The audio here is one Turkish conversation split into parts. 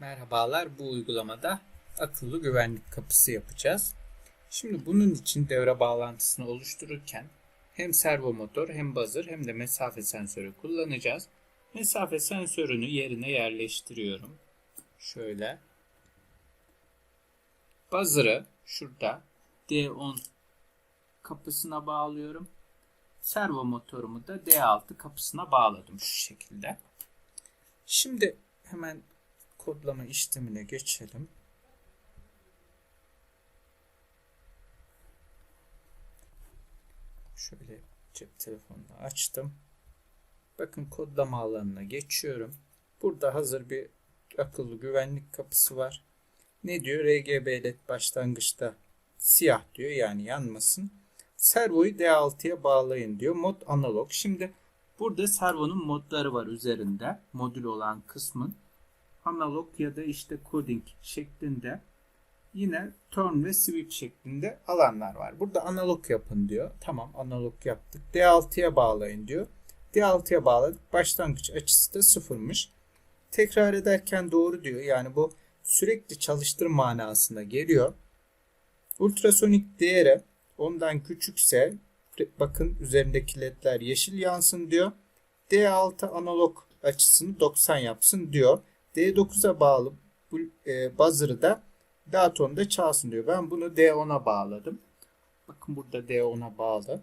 Merhabalar. Bu uygulamada akıllı güvenlik kapısı yapacağız. Şimdi bunun için devre bağlantısını oluştururken hem servo motor hem buzzer hem de mesafe sensörü kullanacağız. Mesafe sensörünü yerine yerleştiriyorum. Şöyle. Buzzer'ı şurada D10 kapısına bağlıyorum. Servo motorumu da D6 kapısına bağladım şu şekilde. Şimdi hemen kodlama işlemine geçelim. Şöyle cep telefonunu açtım. Bakın kodlama alanına geçiyorum. Burada hazır bir akıllı güvenlik kapısı var. Ne diyor? RGB led başlangıçta siyah diyor yani yanmasın. Servoyu D6'ya bağlayın diyor. Mod analog. Şimdi burada servonun modları var üzerinde. Modül olan kısmın analog ya da işte coding şeklinde yine turn ve sweep şeklinde alanlar var. Burada analog yapın diyor. Tamam analog yaptık. D6'ya bağlayın diyor. D6'ya bağladık. Başlangıç açısı da sıfırmış. Tekrar ederken doğru diyor. Yani bu sürekli çalıştır manasına geliyor. Ultrasonik değeri ondan küçükse bakın üzerindeki ledler yeşil yansın diyor. D6 analog açısını 90 yapsın diyor. D9'a bağlı bu e, buzzer'ı da Daton'da çalsın diyor. Ben bunu D10'a bağladım. Bakın burada D10'a bağlı.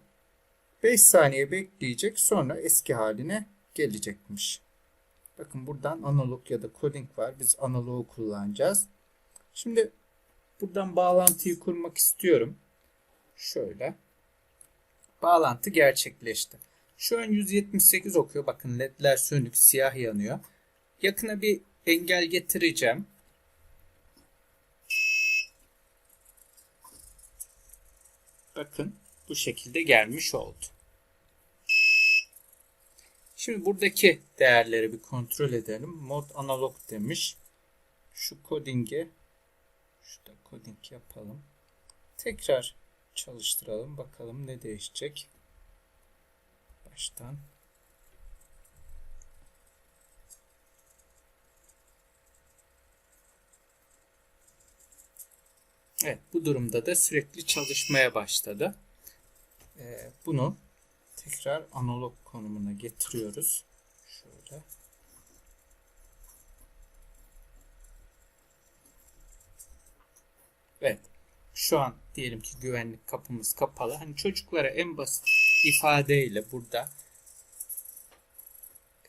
5 saniye bekleyecek sonra eski haline gelecekmiş. Bakın buradan analog ya da coding var. Biz analogu kullanacağız. Şimdi buradan bağlantıyı kurmak istiyorum. Şöyle. Bağlantı gerçekleşti. Şu an 178 okuyor. Bakın ledler sönük, siyah yanıyor. Yakına bir engel getireceğim. Bakın bu şekilde gelmiş oldu. Şimdi buradaki değerleri bir kontrol edelim. Mod analog demiş. Şu coding'i şurada coding yapalım. Tekrar çalıştıralım. Bakalım ne değişecek. Baştan. Evet bu durumda da sürekli çalışmaya başladı. Ee, bunu tekrar analog konumuna getiriyoruz. Şöyle. Evet. Şu an diyelim ki güvenlik kapımız kapalı. Hani çocuklara en basit ifadeyle burada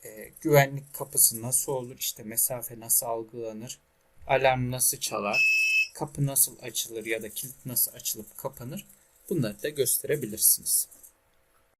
e, güvenlik kapısı nasıl olur, işte mesafe nasıl algılanır, alarm nasıl çalar, kapı nasıl açılır ya da kilit nasıl açılıp kapanır bunları da gösterebilirsiniz.